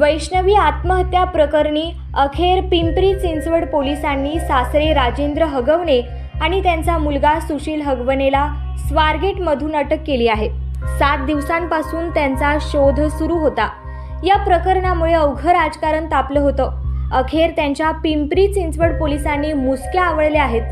वैष्णवी आत्महत्या प्रकरणी अखेर पिंपरी चिंचवड पोलिसांनी सासरे राजेंद्र हगवणे आणि त्यांचा मुलगा सुशील हगवणेला स्वारगेटमधून अटक केली आहे. सात दिवसांपासून त्यांचा शोध सुरू होता. या प्रकरणामुळे अवघं राजकारण तापलं होतं. अखेर त्यांच्या पिंपरी चिंचवड पोलिसांनी मुसक्या आवळल्या आहेत.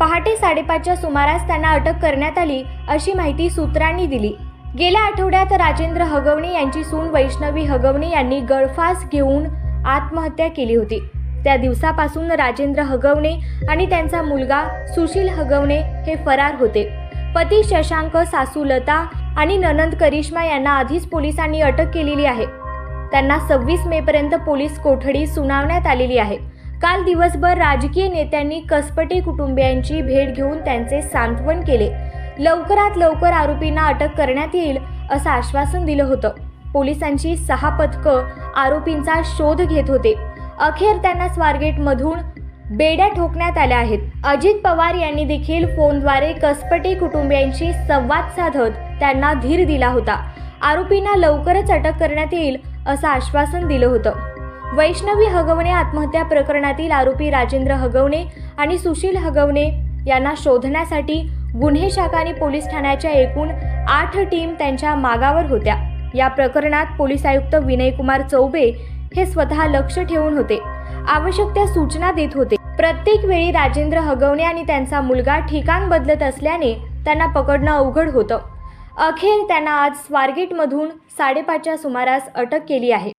पहाटे साडेपाचच्या सुमारास त्यांना अटक करण्यात आली अशी माहिती सूत्रांनी दिली. गेल्या आठवड्यात राजेंद्र हगवणे यांची सून वैष्णवी हगवणे यांनी गळफास घेऊन आत्महत्या केली होती. त्या दिवसापासून राजेंद्र हगवणे आणि त्यांचा मुलगा सुशील हगवणे हे फरार होते. पती शशांक सासू लता आणि ननंद करिश्मा यांना आधीच पोलिसांनी अटक केलेली आहे. त्यांना सव्वीस मे पर्यंत पोलीस कोठडी सुनावण्यात आलेली आहे. काल दिवसभर राजकीय नेत्यांनी कसपटे कुटुंबियांची भेट घेऊन त्यांचे सांत्वन केले. लवकरात लवकर आरोपींना अटक करण्यात येईल असं आश्वासन दिलं होतं. पोलिसांची सहा पथकं आरोपींचा शोध घेत होते. अखेर त्यांना स्वारगेटमधून बेड्या ठोकण्यात आल्या आहेत. अजित पवार यांनी देखील फोनद्वारे कसपटे कुटुंबियांशी संवाद साधत त्यांना धीर दिला होता. आरोपींना लवकरच अटक करण्यात येईल असं आश्वासन दिलं होतं. वैष्णवी हगवणे आत्महत्या प्रकरणातील आरोपी राजेंद्र हगवणे आणि सुशील हगवणे यांना शोधण्यासाठी गुन्हे शाखा आणि पोलीस ठाण्याच्या एकूण आठ टीम त्यांच्या मागावर होत्या. या प्रकरणात पोलीस आयुक्त विनयकुमार चौबे हे स्वतः लक्ष ठेवून होते. आवश्यक त्या सूचना देत होते. प्रत्येक वेळी राजेंद्र हगवणे आणि त्यांचा मुलगा ठिकाण बदलत असल्याने त्यांना पकडणं अवघड होतं. अखेर त्यांना आज स्वारगेटमधून साडेपाचच्या सुमारास अटक केली आहे.